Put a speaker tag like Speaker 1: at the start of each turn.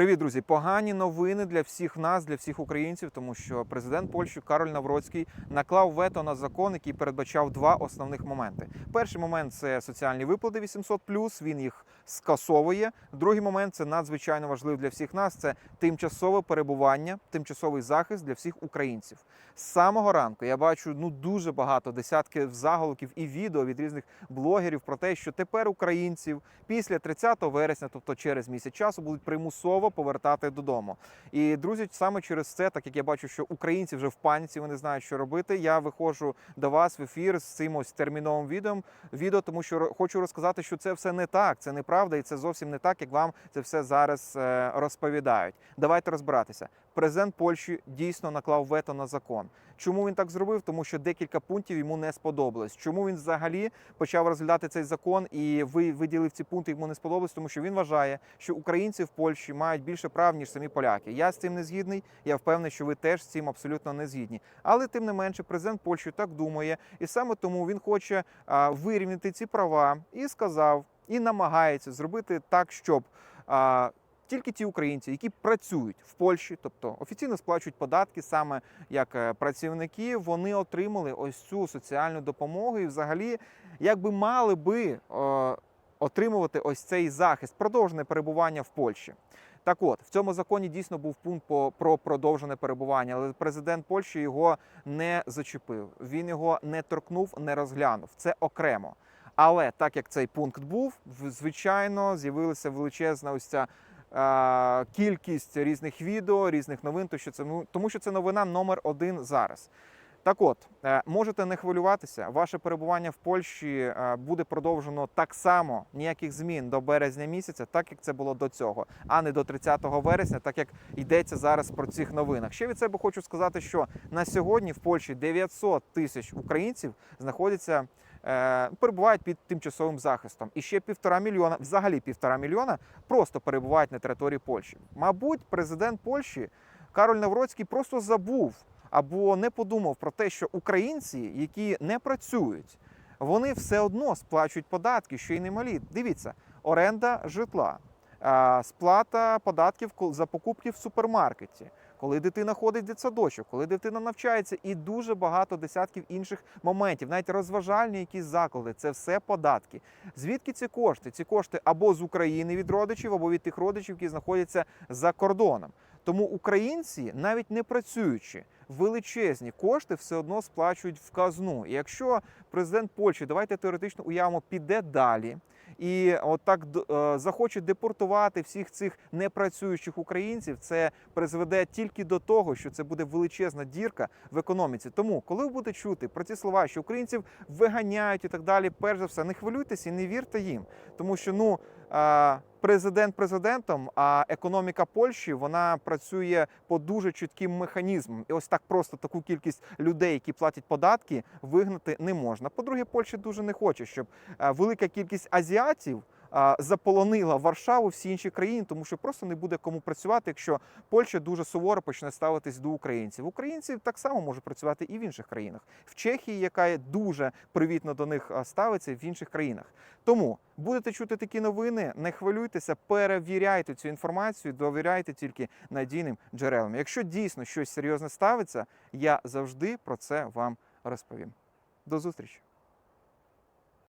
Speaker 1: Привіт, друзі! Погані новини для всіх нас, для всіх українців, тому що президент Польщі Кароль Навроцький наклав вето на закон, який передбачав два основних моменти. Перший момент це соціальні виплати 800+, Він їх скасовує. Другий момент це надзвичайно важливо для всіх нас. Це тимчасове перебування, тимчасовий захист для всіх українців. З самого ранку я бачу ну дуже багато десятків заголовків і відео від різних блогерів про те, що тепер українців після 30 вересня, тобто через місяць часу, будуть примусово повертати додому. І друзі, саме через це, так як я бачу, що українці вже в паніці, вони знають, що робити. Я виходжу до вас в ефір з цим ось терміновим відео, відео, тому що хочу розказати, що це все не так, це неправда, і це зовсім не так, як вам це все зараз е, розповідають. Давайте розбиратися. Президент Польщі дійсно наклав вето на закон. Чому він так зробив? Тому що декілька пунктів йому не сподобалось. Чому він взагалі почав розглядати цей закон і ви виділив ці пункти, йому не сподобалось? Тому що він вважає, що українці в Польщі мають більше прав ніж самі поляки. Я з цим не згідний. Я впевнений, що ви теж з цим абсолютно не згідні. Але тим не менше, президент Польщі так думає, і саме тому він хоче вирівняти ці права і сказав, і намагається зробити так, щоб. Тільки ті українці, які працюють в Польщі, тобто офіційно сплачують податки саме як е, працівники, вони отримали ось цю соціальну допомогу і взагалі якби мали би е, отримувати ось цей захист, продовжене перебування в Польщі. Так от, в цьому законі дійсно був пункт про продовжене перебування, але президент Польщі його не зачепив. Він його не торкнув, не розглянув. Це окремо. Але так як цей пункт був, звичайно, з'явилася величезна ось ця кількість різних відео, різних новин, то що це ну тому, що це новина номер один зараз. Так от, е, можете не хвилюватися. Ваше перебування в Польщі е, буде продовжено так само, ніяких змін до березня місяця, так як це було до цього, а не до 30 вересня, так як йдеться зараз про цих новинах. Ще від себе хочу сказати, що на сьогодні в Польщі 900 тисяч українців знаходяться. е, Перебувають під тимчасовим захистом, і ще півтора мільйона, взагалі півтора мільйона, просто перебувають на території Польщі. Мабуть, президент Польщі Кароль Навроцький просто забув або не подумав про те, що українці, які не працюють, вони все одно сплачують податки, що й немалі. Дивіться, оренда житла, сплата податків за покупки в супермаркеті. Коли дитина ходить в дитсадочок, коли дитина навчається, і дуже багато десятків інших моментів, навіть розважальні якісь заклади, це все податки. Звідки ці кошти? Ці кошти або з України від родичів, або від тих родичів, які знаходяться за кордоном. Тому українці, навіть не працюючи, величезні кошти все одно сплачують в казну. І якщо президент Польщі, давайте теоретично уявимо, піде далі. І от так е, захоче депортувати всіх цих непрацюючих українців, це призведе тільки до того, що це буде величезна дірка в економіці. Тому, коли ви будете чути про ці слова, що українців виганяють і так далі, перш за все, не хвилюйтеся і не вірте їм, тому що ну. Президент президентом, а економіка Польщі вона працює по дуже чітким механізмам. І ось так просто таку кількість людей, які платять податки, вигнати не можна. По-друге, Польща дуже не хоче, щоб е, велика кількість азіатів заполонила Варшаву, всі інші країни, тому що просто не буде кому працювати, якщо Польща дуже суворо почне ставитись до українців. Українці так само можуть працювати і в інших країнах. В Чехії, яка дуже привітно до них ставиться, в інших країнах. Тому будете чути такі новини, не хвилюйтеся, перевіряйте цю інформацію, довіряйте тільки надійним джерелам. Якщо дійсно щось серйозне ставиться, я завжди про це вам розповім. До зустрічі!